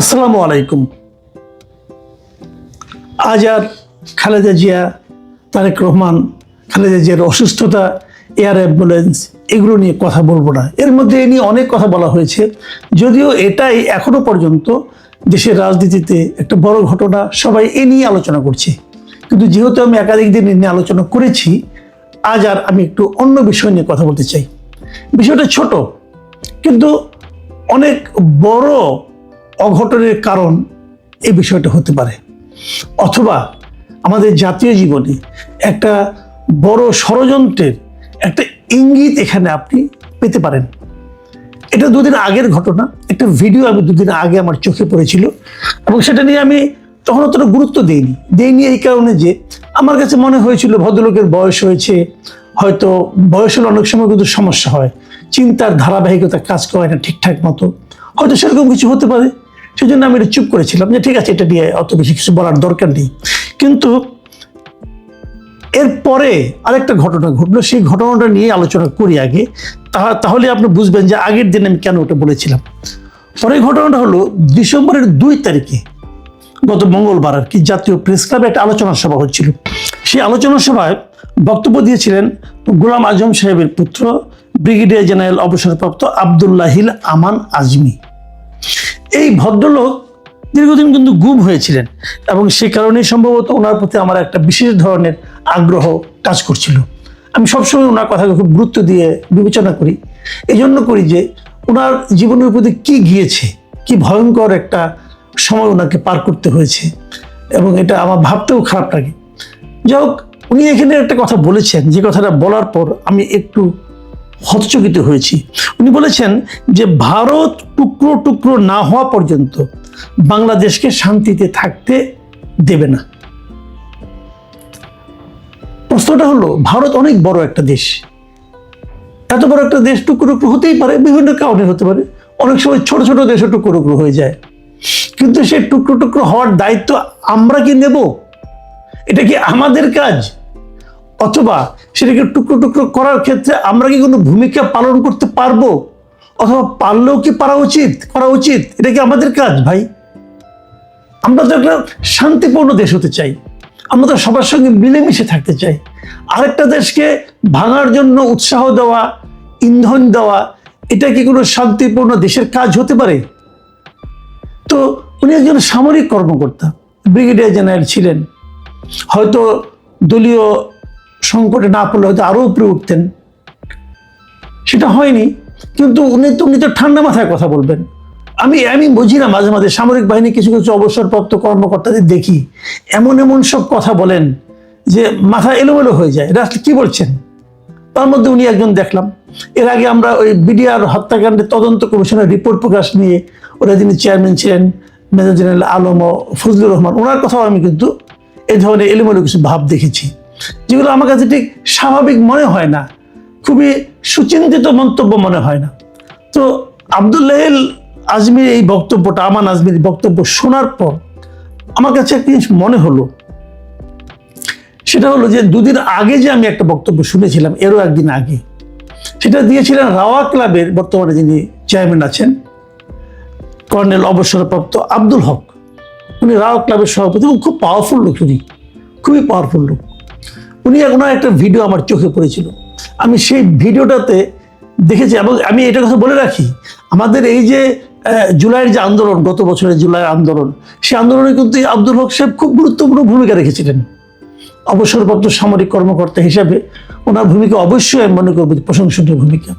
আসসালামু আলাইকুম। আজ আর খালেদা জিয়া, তারেক রহমান, খালেদা জিয়ার অসুস্থতা, এয়ার অ্যাম্বুলেন্স, এগুলো নিয়ে কথা বলব না। এর মধ্যে এ নিয়ে অনেক কথা বলা হয়েছে। যদিও এটাই এখনও পর্যন্ত দেশের রাজনীতিতে একটা বড় ঘটনা, সবাই এ নিয়ে আলোচনা করছে। কিন্তু যেহেতু আমি একাধিক দিন নিয়ে আলোচনা করেছি, আজ আর আমি একটু অন্য বিষয় নিয়ে কথা বলতে চাই। বিষয়টা ছোট, কিন্তু অনেক বড় অঘটনের কারণ এ বিষয়টা হতে পারে। অথবা আমাদের জাতীয় জীবনে একটা বড় ষড়যন্ত্রের একটা ইঙ্গিত এখানে আপনি পেতে পারেন। এটা দুদিন আগের ঘটনা, একটা ভিডিও আমি দুদিন আগে আমার চোখে পড়েছিল এবং সেটা নিয়ে আমি তখন অতটা গুরুত্ব দিইনি। দিইনি এই কারণে যে আমার কাছে মনে হয়েছিল ভদ্রলোকের বয়স হয়েছে, হয়তো বয়স হলে অনেক সময় কিন্তু সমস্যা হয়, চিন্তার ধারাবাহিকতা কাজ করে না ঠিকঠাক মতো, হয়তো সেরকম কিছু হতে পারে। সেই জন্য আমি এটা চুপ করেছিলাম যে ঠিক আছে, এটা নিয়ে অত বেশি কিছু বলার দরকার নেই। কিন্তু এরপরে আরেকটা ঘটনা ঘটলো, সেই ঘটনাটা নিয়ে আলোচনা করি আগে। তাহলে আপনি বুঝবেন যে আগের দিন আমি কেন ওটা বলেছিলাম। পরে ঘটনাটা হলো, ডিসেম্বরের দুই তারিখে, গত মঙ্গলবার আর কি, জাতীয় প্রেস ক্লাবে একটা আলোচনা সভা হচ্ছিল। সেই আলোচনা সভায় বক্তব্য দিয়েছিলেন গোলাম আজম সাহেবের পুত্র, ব্রিগেডিয়ার জেনারেল অবসরপ্রাপ্ত আবদুল্লাহিল আমান আজমি। এই ভদ্রলোক দীর্ঘদিন কিন্তু গুম হয়েছিলেন এবং সে কারণেই সম্ভবত ওনার প্রতি আমার একটা বিশেষ ধরনের আগ্রহ কাজ করছিল। আমি সবসময় ওনার কথাকে খুব গুরুত্ব দিয়ে বিবেচনা করি। এই জন্য করি যে ওনার জীবনের প্রতি কি গিয়েছে, কি ভয়ঙ্কর একটা সময় ওনাকে পার করতে হয়েছে এবং এটা আমার ভাবতেও খারাপ লাগে। যাই হোক, উনি এখানে একটা কথা বলেছেন। যে কথাটা বলার পর আমি একটু হতচকিত হয়েছি। উনি বলেছেন যে ভারত টুকরো টুকরো না হওয়া পর্যন্ত বাংলাদেশকে শান্তিতে থাকতে দেবে না। প্রশ্নটা হলো, ভারত অনেক বড় একটা দেশ। এত বড় একটা দেশ টুকরো টুকরো হতেই পারে, বিভিন্ন কারণে হতে পারে। অনেক সময় ছোট ছোট দেশও টুকরো টুকরো হয়ে যায়। কিন্তু সেই টুকরো টুকরো হওয়ার দায়িত্ব আমরা কি নেব? এটা কি আমাদের কাজ? অথবা সেটাকে টুকরো টুকরো করার ক্ষেত্রে আমরা কি কোনো ভূমিকা পালন করতে পারব? অথবা পারলেও কি পারা উচিত? করা উচিত? এটা কি আমাদের কাজ ভাই? আমরা তো একটা শান্তিপূর্ণ দেশ হতে চাই। আমরা তো সবার সঙ্গে মিলেমিশে থাকতে চাই। আরেকটা দেশকে ভাঙার জন্য উৎসাহ দেওয়া, ইন্ধন দেওয়া, এটা কি কোনো শান্তিপূর্ণ দেশের কাজ হতে পারে? তো উনি একজন সামরিক কর্মকর্তা, ব্রিগেডিয়ার জেনারেল ছিলেন। হয়তো দলীয় সংকটে না পড়লে হয়তো আরও উপরে উঠতেন। সেটা হয়নি, কিন্তু উনি তো উনি তো ঠান্ডা মাথায় কথা বলবেন। আমি আমি বুঝি না মাঝে মাঝে সামরিক বাহিনী কিছু কিছু অবসরপ্রাপ্ত কর্মকর্তাদের দেখি, এমন এমন সব কথা বলেন যে মাথা এলোমেলো হয়ে যায়। রাষ্ট্র কি বলছেন? তার মধ্যে উনি একজন দেখলাম। এর আগে আমরা ওই বিডিআর হত্যাকাণ্ডের তদন্ত কমিশনের রিপোর্ট প্রকাশ নিয়ে ওরা যিনি চেয়ারম্যান ছিলেন, মেজর জেনারেল আলম ও ফজলুর রহমান, ওনার কথাও আমি কিন্তু এই ধরনের এলোমেলো কিছু ভাব দেখেছি। যেগুলো আমার কাছে ঠিক স্বাভাবিক মনে হয় না, খুবই সুচিন্তিত মন্তব্য মনে হয় না। তো আবদুল্লাহিল আজমির এই বক্তব্যটা, আমান আজমির বক্তব্য শোনার পর আমার কাছে একটা জিনিস মনে হলো। সেটা হলো যে দুদিন আগে যে আমি একটা বক্তব্য শুনেছিলাম, এরও একদিন আগে। সেটা দিয়েছিলেন রাওয়া ক্লাবের বর্তমানে যিনি চেয়ারম্যান আছেন, কর্নেল অবসরপ্রাপ্ত আব্দুল হক। উনি রাওয়া ক্লাবের সভাপতি এবং খুব পাওয়ারফুল লোক উনি, খুবই পাওয়ারফুল লোক। উনি ওনার একটা ভিডিও আমার চোখে পড়েছিল। আমি সেই ভিডিওটাতে দেখেছি এবং আমি এটা কথা বলে রাখি, আমাদের এই যে জুলাইয়ের যে আন্দোলন, গত বছরের জুলাই আন্দোলন, সেই আন্দোলনে কিন্তু আব্দুল হক সাহেব খুব গুরুত্বপূর্ণ ভূমিকা রেখেছিলেন। অবসরপ্রাপ্ত সামরিক কর্মকর্তা হিসাবে ওনার ভূমিকা অবশ্যই আমি মনে করব প্রশংসনীয় ভূমিকা।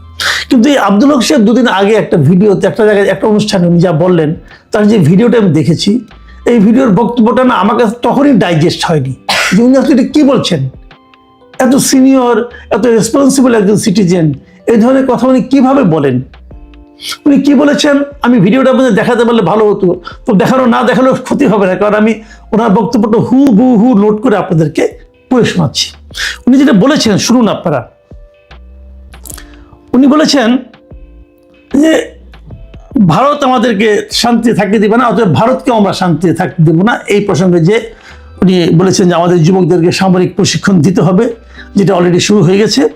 কিন্তু এই আব্দুল হক সাহেব দুদিন আগে একটা ভিডিওতে, একটা জায়গায়, একটা অনুষ্ঠানে উনি যা বললেন, তার যে ভিডিওটা আমি দেখেছি, এই ভিডিওর বক্তব্যটা না আমার কাছে তখনই ডাইজেস্ট হয়নি। যে উনি আসলে এটা কি বলছেন? এত সিনিয়র, এত রেসপন্সিবল একজন সিটিজেন এই ধরনের কথা উনি কীভাবে বলেন? উনি কি বলেছেন? আমি ভিডিওটা আপনাদের দেখাতে পারলে ভালো হতো। তো দেখানো না দেখালেও ক্ষতি হবে না, কারণ আমি ওনার বক্তব্যটা হু, বু, হু নোট করে আপনাদেরকে পড়ে শোনাচ্ছি। উনি যেটা বলেছেন, শুনুন আপনারা। উনি বলেছেন যে, ভারত আমাদেরকে শান্তি থাকতে দিবে না, অতএব ভারতকে আমরা শান্তি থাকতে দেবো না। এই প্রসঙ্গে যে উনি বলেছেন যে, আমাদের যুবকদেরকে সামরিক প্রশিক্ষণ দিতে হবে। যেটা অলরেডি শুরু হয়ে গেছে।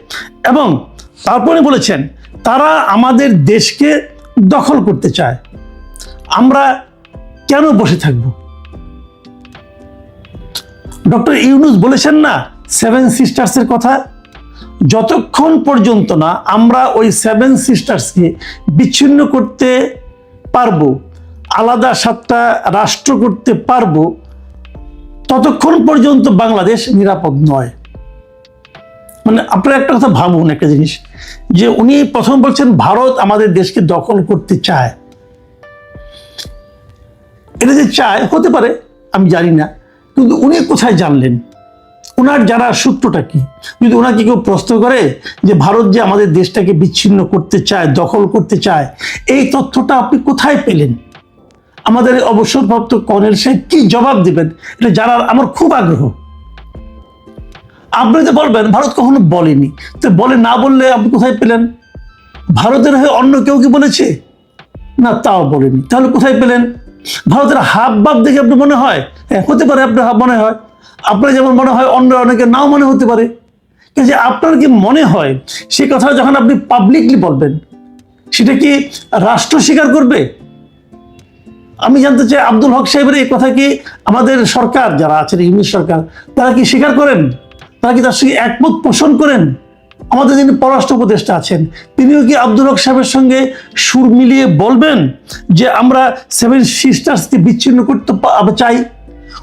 এবং তারপরে বলেছেন, তারা আমাদের দেশকে দখল করতে চায়। আমরা কেন বসে থাকব? ডক্টর ইউনুস বলেছেন না সেভেন সিস্টার্সের কথা? যতক্ষণ পর্যন্ত না আমরা ওই সেভেন সিস্টার্সকে বিচ্ছিন্ন করতে পারব, আলাদা সাতটা রাষ্ট্র করতে পারব, ততক্ষণ পর্যন্ত বাংলাদেশ নিরাপদ নয়। মানে আপনারা একটা কথা ভাবুন একটা জিনিস, যে উনি প্রথম বলছেন ভারত আমাদের দেশকে দখল করতে চায়। এটা যে চায়, হতে পারে, আমি জানি না। কিন্তু উনি কোথায় জানলেন? ওনার জানা সূত্রটা কি? যদি ওনাকে কেউ প্রশ্ন করে যে ভারত যে আমাদের দেশটাকে বিচ্ছিন্ন করতে চায়, দখল করতে চায়, এই তথ্যটা আপনি কোথায় পেলেন? আমাদের অবসরপ্রাপ্ত কর্নেল সাহেব কি জবাব দিবেন? এটা জানার আমার খুব আগ্রহ। আপনি তো বলবেন, ভারত কখনো বলেনি। তো বলে না বললে আপনি কোথায় পেলেন? ভারতের হয়ে অন্য কেউ কি বলেছে? না, তাও বলেনি। তাহলে কোথায় পেলেন? ভারতের হাব ভাব দেখে আপনি মনে হয়? হ্যাঁ হতে পারে আপনার হাব মনে হয়। আপনার যেমন মনে হয়, অন্য অনেকে নাও মনে হতে পারে। কিন্তু আপনার কি মনে হয়, সে কথা যখন আপনি পাবলিকলি বলবেন, সেটা কি রাষ্ট্র স্বীকার করবে? আমি জানতে চাই, আব্দুল হক সাহেবের এই কথা কি আমাদের সরকার, যারা আছেন ইংলিশ সরকার, তারা কি স্বীকার করেন? তারা কি তার সঙ্গে একমত পোষণ করেন। আমাদের যিনি পররাষ্ট্র উপদেষ্টা আছেন, তিনিও কি আব্দুল হক সাহেবের সঙ্গে সুর মিলিয়ে বলবেন যে আমরা সেভেন সিস্টার্সকে বিচ্ছিন্ন করতে চাই?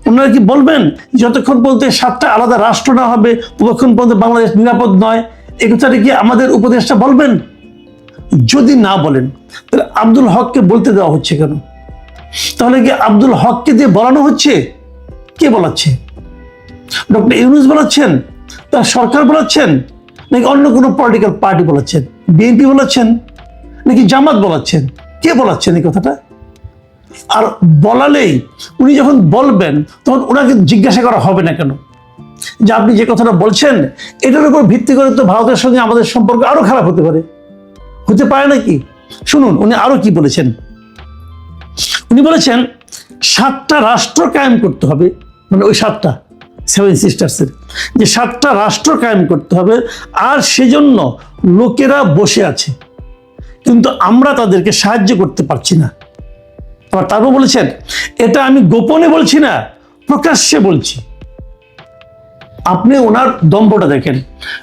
ওনারা কি বলবেন যতক্ষণ এই সাতটা আলাদা রাষ্ট্র না হবে, ততক্ষণ পর্যন্ত বাংলাদেশ নিরাপদ নয়? এই কথাটা কি আমাদের উপদেষ্টা বলবেন? যদি না বলেন, তাহলে আব্দুল হককে বলতে দেওয়া হচ্ছে কেন? তাহলে কি আব্দুল হককে দিয়ে বলানো হচ্ছে? কে বলাচ্ছে? ডক্টর ইউনুস বলাচ্ছেন তার সরকার বলাচ্ছেন নাকি অন্য কোনো পলিটিক্যাল পার্টি বলাচ্ছেন বিএনপি বলাচ্ছেন নাকি জামাত বলাচ্ছেন কে বলাচ্ছেন এই কথাটা? আর বলালেই উনি যখন বলবেন, তখন ওনাকে জিজ্ঞাসা করা হবে না কেন? যে আপনি যে কথাটা বলছেন, এটার উপর ভিত্তি করে তো ভারতের সঙ্গে আমাদের সম্পর্ক আরও খারাপ হতে পারে। হতে পারে নাকি? শুনুন, উনি আরও কি বলেছেন? উনি বলেছেন, সাতটা রাষ্ট্র কায়েম করতে হবে মানে ওই সাতটা। সেভেন সিস্টার্সের যে সাতটা রাষ্ট্র কায়েম করতে হবে, আর সেজন্য লোকেরা বসে আছে। কিন্তু আমরা তাদেরকে সাহায্য করতে পারছি না। আবার তারপর বলেছেন, এটা আমি গোপনে বলছি না, প্রকাশ্যে বলছি। আপনি ওনার দম্পটা দেখেন।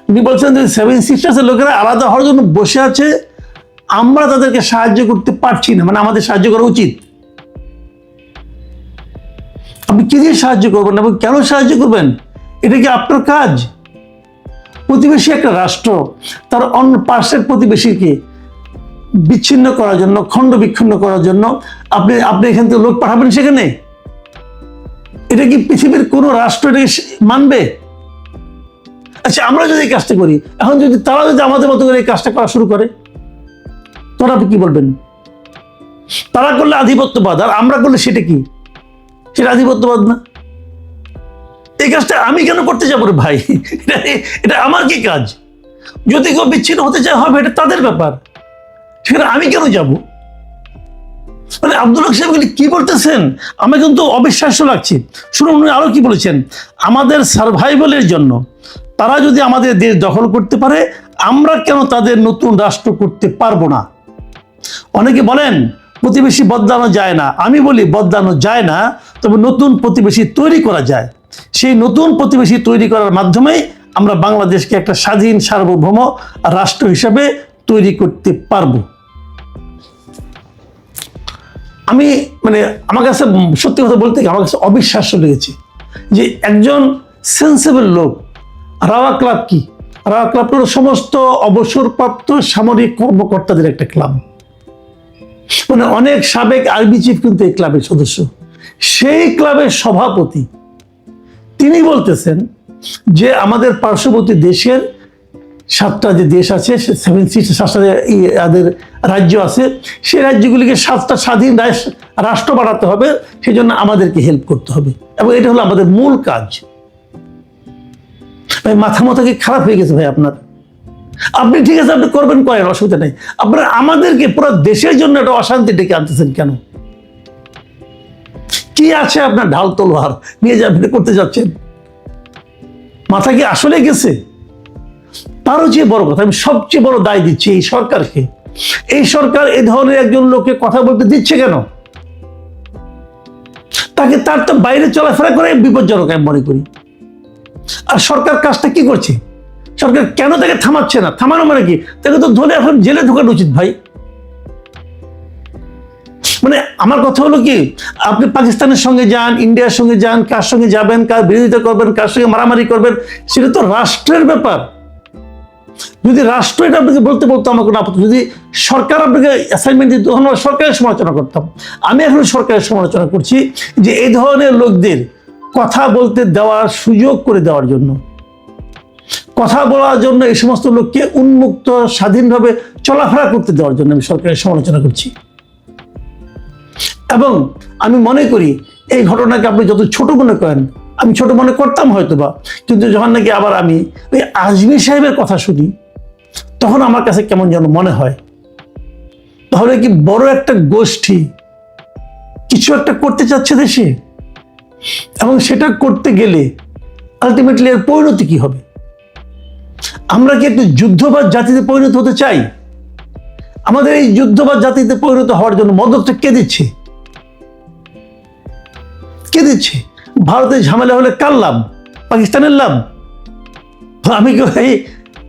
উনি বলছেন যে সেভেন সিস্টার্সের লোকেরা আলাদা হওয়ার জন্য বসে আছে, আমরা তাদেরকে সাহায্য করতে পারছি না। মানে আমাদের সাহায্য করা উচিত। আপনি কে দিয়ে সাহায্য করবেন এবং কেন সাহায্য করবেন? এটা কি আপনার কাজ? প্রতিবেশী একটা রাষ্ট্র, তার অন্য পার্শ্বের প্রতিবেশীকে বিচ্ছিন্ন করার জন্য, খণ্ড বিচ্ছিন্ন করার জন্য আপনি আপনি এখান থেকে লোক পাঠাবেন সেখানে? এটা কি পৃথিবীর কোনো রাষ্ট্র এটাকে মানবে? আচ্ছা আমরা যদি এই কাজটা করি, এখন যদি তারা যদি আমাদের মতো করে এই কাজটা করা শুরু করে তখন আপনি কি বলবেন? তারা করলে আধিপত্যবাদ আর আমরা করলে সেটা কি? সেটা আধিপত্যবাদ না। এই কাজটা আমি কেন করতে যাব রে ভাই? এটা আমার কি কাজ? যদি কেউ বিচ্ছিন্ন হতে চায়, হবে, এটা তাদের ব্যাপার। সেখানে আমি কেন যাব? মানে আব্দুল হক সাহেব কি বলতেছেন? আমি কিন্তু অবিশ্বাস্য লাগছে। শুনুন, উনি আরও কি বলেছেন? আমাদের সার্ভাইভালের জন্য তারা যদি আমাদের দেশ দখল করতে পারে, আমরা কেন তাদের নতুন রাষ্ট্র করতে পারব না? অনেকে বলেন, প্রতিবেশী বদলানো যায় না। আমি বলি, বদলানো যায় না তবে নতুন প্রতিবেশী তৈরি করা যায়। সেই নতুন প্রতিবেশী তৈরি করার মাধ্যমেই আমরা বাংলাদেশকে একটা স্বাধীন সার্বভৌম রাষ্ট্র হিসেবে তৈরি করতে পারব। আমি মানে আমার কাছে সত্যি কথা বলতে আমার কাছে অবিশ্বাস্য লেগেছে যে একজন সেন্সেবল লোক, রাওয়া ক্লাব কি? রাওয়া ক্লাব হলো সমস্ত অবসরপ্রাপ্ত সামরিক কর্মকর্তাদের একটা ক্লাব। মানে অনেক সাবেক আর্মি চিফ কিন্তু এই ক্লাবের সদস্য। সেই ক্লাবের সভাপতি, তিনি বলতেছেন যে আমাদের পার্শ্ববর্তী দেশের সাতটা যে দেশ আছে সেভেন সিক্স সাতটা যে ই- রাজ্য আছে, সেই রাজ্যগুলিকে সাতটা স্বাধীন রাষ্ট্র বাড়াতে হবে সেই জন্য আমাদেরকে হেল্প করতে হবে। এবং এটা হলো আমাদের মূল কাজ। ভাই, মাথা মাথা কি খারাপ হয়ে গেছে ভাই আপনার? আপনি ঠিক আছে, আপনি করবেন করেন, অসুবিধা নেই। আপনার আমাদেরকে পুরো দেশের জন্য একটা অশান্তি ডেকে আনতেছেন কেন? কি আছে আপনার ঢাল তলোয়ার? নিয়ে যাবেন করতে যাচ্ছেন। মাথা কি আসলে গেছে? তারও চেয়ে বড় কথা, আমি সবচেয়ে বড় দায় দিচ্ছি এই সরকারকে। এই সরকার এ ধরনের একজন লোককে কথা বলতে দিচ্ছে কেন? তাকে তার তো বাইরে চলাফেরা করে বিপজ্জনক, আমি মনে করি। আর সরকার কাজটা কি করছে? সরকার কেন তাকে থামাচ্ছে না? থামানো মানে কি? তাকে তো ধরে এখন জেলে ঢোকানো উচিত ভাই। মানে আমার কথা হলো কি, আপনি পাকিস্তানের সঙ্গে যান, ইন্ডিয়ার সঙ্গে যান, কার সঙ্গে যাবেন, কার বিরোধিতা করবেন, কার সঙ্গে মারামারি করবেন, সেটা তো রাষ্ট্রের ব্যাপার। যদি রাষ্ট্র এটা আপনাকে বলতে বলতো আমার কোনো আপত্তি, যদি সরকার আপনাকে অ্যাসাইনমেন্ট দিত, তখন সরকারের সমালোচনা করতাম। আমি এখন সরকারের সমালোচনা করছি যে এই ধরনের লোকদের কথা বলতে দেওয়ার সুযোগ করে দেওয়ার জন্য। কথা বলার জন্য এই সমস্ত লোককে উন্মুক্ত, স্বাধীনভাবে চলাফেরা করতে দেওয়ার জন্য আমি সরকারের সমালোচনা করছি। এবং আমি মনে করি এই ঘটনাকে আপনি যত ছোট মনে করেন, আমি ছোট মনে করতাম হয়তো বা কিন্তু যখন নাকি আবার আমি ওই আজমি সাহেবের কথা শুনি, তখন আমার কাছে কেমন যেন মনে হয়, তাহলে কি বড় একটা গোষ্ঠী কিছু একটা করতে চাচ্ছে দেশে? এবং সেটা করতে গেলে আলটিমেটলি এর পরিণতি কি হবে? আমরা কি একটু যুদ্ধবাদ জাতিতে পরিণত হতে চাই? আমাদের এই যুদ্ধবাদ জাতিতে পরিণত হওয়ার জন্য মদতটা কে দিচ্ছে? কে দিচ্ছে? ভারতের ঝামেলা হলে কার লাভ? পাকিস্তানের লাভ? আমি কি এই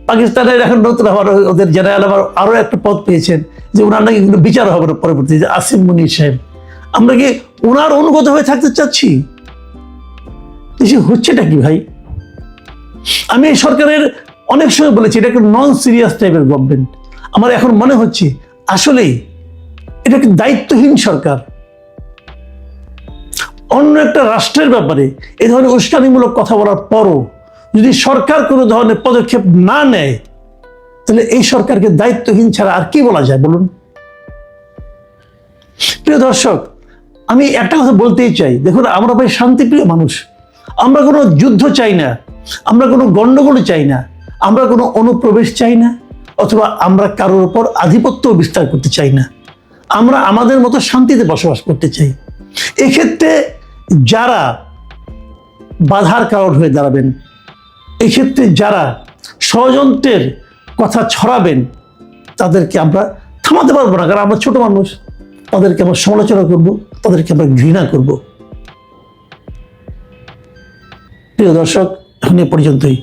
পাকিস্তানের এখন নতুন আবার ওদের জেনারেল আবার আরও একটা পদ পেয়েছেন যে ওনার নাকি বিচার হবে না পরবর্তী, যে আসিম মুনির সাহেব। আমরা কি ওনার অনুগত হয়ে থাকতে চাচ্ছি? দেশে হচ্ছেটা কি ভাই? আমি এই সরকারের অনেক সময় বলেছি, এটা একটা নন সিরিয়াস টাইপের গভর্নমেন্ট আমার এখন মনে হচ্ছে, আসলেই এটা একটা দায়িত্বহীন সরকার। অন্য একটা রাষ্ট্রের ব্যাপারে এই ধরনের উস্কানিমূলক কথা বলার পরও যদি সরকার কোনো ধরনের পদক্ষেপ না নেয়, তাহলে এই সরকারকে দায়িত্বহীন ছাড়া আর কি বলা যায় বলুন? প্রিয় দর্শক, আমি একটা কথা বলতেই চাই। দেখুন, আমরা ভাই শান্তিপ্রিয় মানুষ। আমরা কোনো যুদ্ধ চাই না। আমরা কোনো গণ্ডগোল চাই না। আমরা কোনো অনুপ্রবেশ চাই না। অথবা আমরা কারোর উপর আধিপত্য বিস্তার করতে চাই না। আমরা আমাদের মতো শান্তিতে বসবাস করতে চাই। এক্ষেত্রে যারা বাধার কারণ হয়ে দাঁড়াবেন, এক্ষেত্রে যারা ষড়যন্ত্রের কথা ছড়াবেন, তাদেরকে আমরা থামাতে পারব না। কারণ আমরা ছোট মানুষ, তাদেরকে আমরা সমালোচনা করব, তাদেরকে আমরা ঘৃণা করব। প্রিয় দর্শক, এখন পর্যন্তই।